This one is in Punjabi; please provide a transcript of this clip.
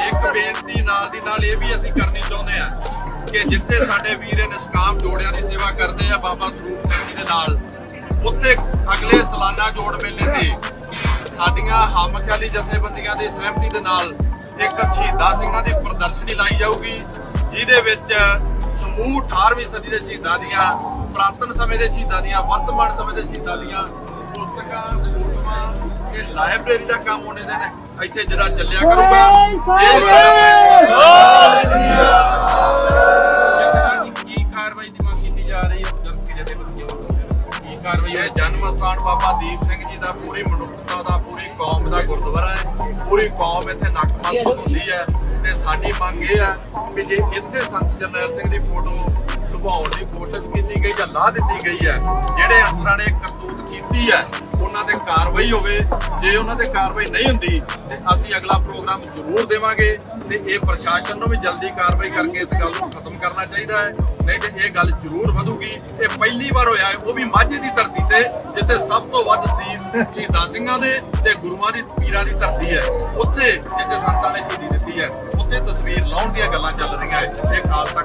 ਇੱਕ ਬੇਨਤੀ ਨਾਲ ਦੀ ਨਾਲ ਇਹ ਵੀ ਅਸੀਂ ਕਰਨੀ ਚਾਹੁੰਦੇ ਆ ਕਿ ਜਿੱਥੇ ਸਾਡੇ ਵੀਰ ਨਿਸ਼ਕਾਮ ਜੋੜਿਆਂ ਦੀ ਸੇਵਾ ਕਰਦੇ ਆ ਬਾਬਾ ਸਰੂਪ ਸਿੰਘ ਜੀ ਦੇ ਨਾਲ, ਉੱਥੇ ਅਗਲੇ ਸਾਲਾਨਾ ਜੋੜ ਮੇਲੇ ਤੇ ਸਾਡੀਆਂ ਹਮਖਿਆਲੀ ਜਥੇਬੰਦੀਆਂ ਦੀ ਸਹਿਮਤੀ ਦੇ ਨਾਲ ਇੱਕ ਸ਼ਹੀਦਾਂ ਸਿੰਘਾਂ ਦੀ ਪ੍ਰਦਰਸ਼ਨੀ ਲਾਈ ਜਾਊਗੀ, ਜਿਹਦੇ ਵਿੱਚ ਸਮੂਹ 18ਵੀਂ ਸਦੀ ਦੇ ਸ਼ਹੀਦਾਂ ਦੀਆਂ ਪ੍ਰਾਤਨ ਸਮੇਂ ਦੇ ਸ਼ਹੀਦਾਂ ਦੀਆਂ ਵਰਤਮਾਨ ਸਮੇਂ ਦੇ ਸ਼ਹੀਦਾਂ ਦੀਆਂ ਪੁਸਤਕਾਂ ਫੋਟੋਆਂ ਇਹ ਲਾਇਬ੍ਰੇਰੀ ਦਾ ਕੰਮ ਹੋਣੇ ਦੇ ਨੇ ਇੱਥੇ ਜਿਹੜਾ ਚੱਲਿਆ ਕਰੂਗਾ ਇਹ ਕੀ ਕਾਰਵਾਈ ਦੀ ਮੰਗ ਕੀਤੀ ਜਾ ਰਹੀ ਹੈ? ਦਰਸ਼ਕ ਕੀ ਕਾਰਵਾਈ ਇਹ ਜਨਮ ਸਥਾਨ ਬਾਬਾ ਦੀਪ ਸਿੰਘ ਜੀ ਦਾ ਪੂਰੀ ਮਨੁੱਖਤਾ ਦਾ ਪੂਰੀ ਕੌਮ ਗੁਰਦੁਆਰਾ ਹੈ। ਪੂਰੀ ਕੌਮ ਇੱਥੇ ਨਤਮਸਤਕ ਹੁੰਦੀ ਹੈ ਤੇ ਸਾਡੀ ਮੰਗ ਇਹ ਹੈ ਕਿ ਜੇ ਇੱਥੇ ਸੰਤ ਜਰਨੈਲ ਸਿੰਘ ਦੀ ਫੋਟੋ ਲੁਭਾਉਣ ਦੀ ਕੋਸ਼ਿਸ਼ ਕੀਤੀ ਗਈ ਜਾਂ ਲਾ ਦਿੱਤੀ ਗਈ ਹੈ ਜਿਹੜੇ ਅਨਸਰਾਂ ਨੇ ਕਰਤੂਤ ਕੀਤੀ ਹੈ ਉਹਨਾਂ ਤੇ ਕਾਰਵਾਈ ਹੋਵੇ। ਜੇ ਉਹਨਾਂ ਤੇ ਕਾਰਵਾਈ ਨਹੀਂ ਹੁੰਦੀ ਤੇ ਅਸੀਂ ਅਗਲਾ ਪ੍ਰੋਗਰਾਮ ਜ਼ਰੂਰ ਦੇਵਾਂਗੇ ਤੇ ਇਹ ਪ੍ਰਸ਼ਾਸਨ ਨੂੰ ਵੀ ਜਲਦੀ ਕਾਰਵਾਈ ਕਰਕੇ ਇਸ ਗੱਲ ਨੂੰ ਖਤਮ ਕਰਨਾ ਚਾਹੀਦਾ ਹੈ। ਨਹੀਂ ਤੇ ਇਹ ਗੱਲ ਜ਼ਰੂਰ ਵਧੂਗੀ। ਇਹ ਪਹਿਲੀ ਵਾਰ ਹੋਇਆ ਹੈ ਉਹ ਵੀ ਮਾਝੇ ਸੀਸ ਸ਼ਹੀਦਾਂ ਸਿੰਘਾਂ ਦੇ ਤੇ ਗੁਰੂਆਂ ਦੀ ਪੀਰਾਂ ਦੀ ਧਰਤੀ ਹੈ। ਉੱਥੇ ਜਿੱਥੇ ਸੰਤਾਂ ਨੇ ਸ਼ਹੀਦੀ ਦਿੱਤੀ ਹੈ, ਉੱਥੇ ਤਸਵੀਰ ਲਾਉਣ ਦੀਆਂ ਗੱਲਾਂ ਚੱਲ ਰਹੀਆਂ ਹੈ। ਇਹ ਖਾਲਸਾ